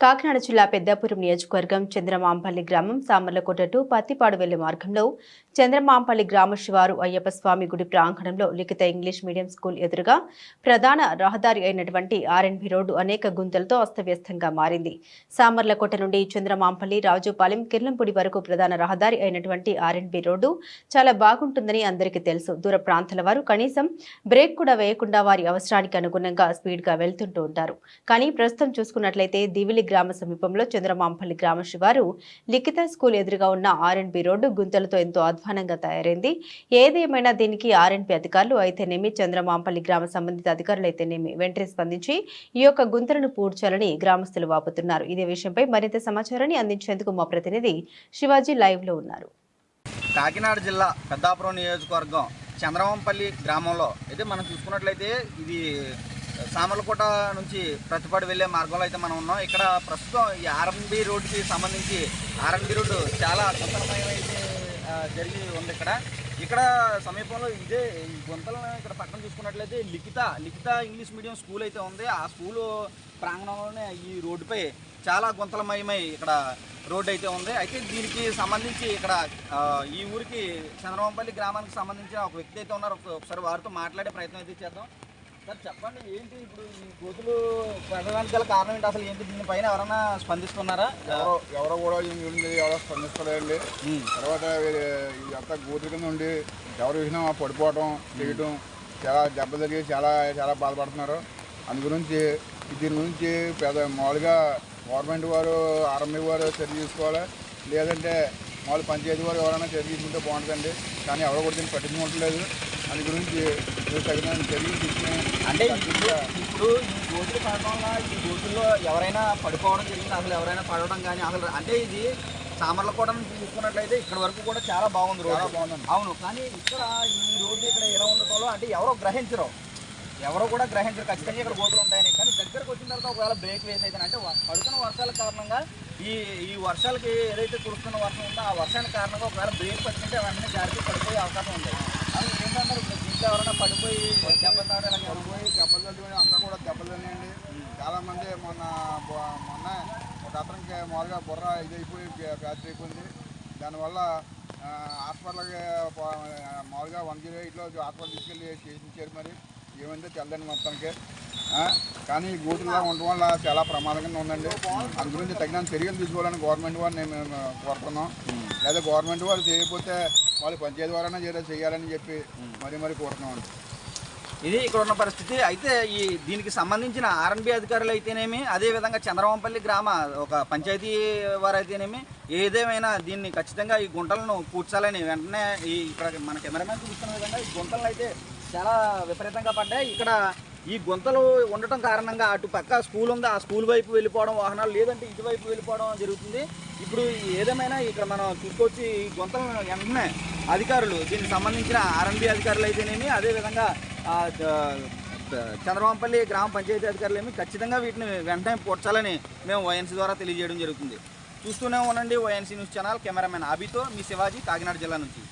కాకినాడ జిల్లా పెద్దాపురం నియోజకవర్గం చంద్రమాంపల్లి గ్రామం సామర్లకోట టు పత్తిపాడు వెళ్ళే మార్గంలో చంద్రమాంపల్లి గ్రామ శివారు అయ్యప్ప స్వామి గుడి ప్రాంగణంలో లిఖిత ఇంగ్లీష్ మీడియం స్కూల్ ఎదురుగా ప్రధాన రహదారి అయినటువంటి ఆర్ఎన్బి రోడ్డు అనేక గుంతలతో అస్తవ్యస్తంగా మారింది. సామర్లకోట నుండి చంద్రమాంపల్లి రాజుపాలెం కిర్లంపూడి వరకు ప్రధాన రహదారి అయినటువంటి ఆర్ఎన్బి రోడ్డు చాలా బాగుంటుందని అందరికీ తెలుసు. దూర ప్రాంతాల వారు కనీసం బ్రేక్ కూడా వేయకుండా వారి అవసరానికి అనుగుణంగా స్పీడ్గా వెళ్తుంటూ ఉంటారు. కానీ ప్రస్తుతం చూసుకున్నట్లయితే దివిలి గ్రామ సమీపంలో చంద్రమాంపల్లి గ్రామ శివారు లిఖిత స్కూల్ ఎదురుగా ఉన్న ఆర్ఎన్బి రోడ్డు గుంతలతో ఎంతో అధ్వానంగా తయారైంది. ఏదేమైనా దీనికి ఆర్ఎన్బి అధికారులు అయితేనేమి చంద్రమాంపల్లి గ్రామ సంబంధిత అధికారులు అయితేనేమి వెంటనే స్పందించి ఈ యొక్క గుంతలను పూడ్చాలని గ్రామస్తులు వాపుతున్నారు. ఇదే విషయంపై మరింత సమాచారాన్ని అందించేందుకు మా ప్రతినిధి శివాజీ లైవ్లో ఉన్నారు. కాకినాడ జిల్లా పెద్దాపురం నియోజకవర్గం చంద్రమంపల్లి గ్రామంలో అయితే మనం చూసుకున్నట్లయితే ఇది సామర్లకోట నుంచి ప్రతిపాడు వెళ్ళే మార్గంలో అయితే మనం ఉన్నాం. ఇక్కడ ప్రస్తుతం ఈ ఆర్ఎంబి రోడ్డుకి సంబంధించి ఆర్ఎంబి రోడ్డు చాలా గుంతలమయం జరిగి ఉంది ఇక్కడ. ఇక్కడ సమీపంలో ఇదే ఈ గుంతలను ఇక్కడ పక్కన చూసుకున్నట్లయితే Likhita Likhita English medium school అయితే ఉంది. ఆ స్కూలు ప్రాంగణంలోనే ఈ రోడ్డుపై చాలా గుంతలమయమై ఇక్కడ రోడ్డు అయితే ఉంది. అయితే దీనికి సంబంధించి ఇక్కడ ఈ ఊరికి చంద్రవంపల్లి గ్రామానికి సంబంధించిన ఒక వ్యక్తి అయితే ఉన్నారు. ఒకసారి వారితో మాట్లాడే ప్రయత్నం అయితే చేద్దాం. సార్ చెప్పండి ఏంటి ఇప్పుడు ఈ గోతులు పెరగడానికి గల కారణం ఏంటి? అసలు ఏంటి? దీనిపైన ఎవరైనా స్పందిస్తున్నారా? ఎవరో ఎవరో కూడా ఈ గురించి ఎవరో స్పందిస్తలేండి. తర్వాత ఇదంతా గోతుల కింద ఉండి ఎవరు చూసినా పడిపోవడం చేయటం చాలా దెబ్బ తగిలి చాలా చాలా బాధపడుతున్నారు. అందు గురించి దీని గురించి పెద్ద మామూలుగా గవర్నమెంట్ వారు ఆర్ఎంఈ వారు చర్య తీసుకోవాలి? లేదంటే మామూలు పంచాయతీ వారు ఎవరైనా చర్య తీసుకుంటే బాగుంటుందండి. కానీ ఎవరో కూడా దీన్ని పట్టించుకోవట్లేదు. అందు గురించి తగిన చర్యలు తీసుకుని అంటే ఇప్పుడు ఈ గోతులు పడడం వల్ల ఈ గోతుల్లో ఎవరైనా పడిపోవడం జరిగింది అసలు ఎవరైనా పడడం కానీ అసలు అంటే ఇది సామర్లకోట నుంచి చూసుకున్నట్లయితే ఇక్కడ వరకు కూడా చాలా బాగుంది రోడ్డు. బాగుందండి. అవును కానీ ఇక్కడ ఈ రోడ్డు ఇక్కడ ఎలా ఉండటంలో అంటే ఎవరో గ్రహించరు. ఎవరో కూడా గ్రహించరు. ఖచ్చితంగా ఇక్కడ గోతులు ఉంటాయని. దగ్గరకు వచ్చిన తర్వాత ఒకవేళ బ్రేక్ వేస్ అయితే అంటే పడుతున్న వర్షాల కారణంగా ఈ ఈ వర్షాలకి ఏదైతే కురుస్తున్న వర్షం ఉందో ఆ వర్షానికి కారణంగా ఒకవేళ బ్రేక్ పట్టుకుంటే వెంటనే జారికి పడిపోయే అవకాశం ఉంది. అది ఏంటంటారు ఇంట్లో ఎవరైనా పడిపోయి దెబ్బ తాగడం ఇలా జరుగుతుంది. దెబ్బలు తగిలి అందరూ కూడా దెబ్బలు తినేయండి చాలామంది మొన్న మొన్న ఒక అతనికి మామూలుగా బుర్ర ఇదైపోయి ఫ్యాక్టరీ అయిపోయింది. దానివల్ల హాస్పిటల్కి మామూలుగా వన్ జీరో ఎయిట్లో హాస్పిటల్ తీసుకెళ్ళి చేయించారు మరి. ఏమైందో తెల్లండి మొత్తానికి. కానీ ఈ గూతుల్లో ఉండడం వల్ల చాలా ప్రమాదంగా ఉందండి. అందు గురించి తగినంత చర్యలు తీసుకోవాలని గవర్నమెంట్ వారిని మేము కోరుతున్నాం. లేదా గవర్నమెంట్ వారు చేయకపోతే వాళ్ళు పంచాయతీ వారైనా చేయాలని చెప్పి మరీ మరీ కోరుతున్నాం ఇది ఇక్కడ ఉన్న పరిస్థితి. అయితే ఈ దీనికి సంబంధించిన ఆర్ఎన్బి అధికారులు అయితేనేమి అదేవిధంగా చంద్రవంపల్లి గ్రామ ఒక పంచాయతీ వారు అయితేనేమి ఏదేమైనా దీన్ని ఖచ్చితంగా ఈ గుంటలను పూడ్చాలని వెంటనే ఈ ఇక్కడ మన కెమెరామెన్ చూస్తున్న విధంగా ఈ గుంటలు అయితే చాలా విపరీతంగా పడ్డాయి. ఇక్కడ ఈ గుంతలు ఉండటం కారణంగా అటు పక్క స్కూల్ ఉంది. ఆ స్కూల్ వైపు వెళ్ళిపోవడం వాహనాలు లేదంటే ఇటువైపు వెళ్ళిపోవడం జరుగుతుంది. ఇప్పుడు ఏదేమైనా ఇక్కడ మనం చూసుకొచ్చి ఈ గుంతలను వెంటనే అధికారులు దీనికి సంబంధించిన ఆర్ఎంబీ అధికారులు అయితేనేమి అదేవిధంగా ఆ, గ్రామ పంచాయతీ అధికారులు ఏమి ఖచ్చితంగా వీటిని వెంటనే పూడ్చాలని మేము వైఎన్సీ ద్వారా తెలియజేయడం జరుగుతుంది. చూస్తూనే ఉండండి వైఎన్సీ న్యూస్ ఛానల్. కెమెరామెన్ అభితో మీ శివాజీ కాకినాడ జిల్లా నుంచి.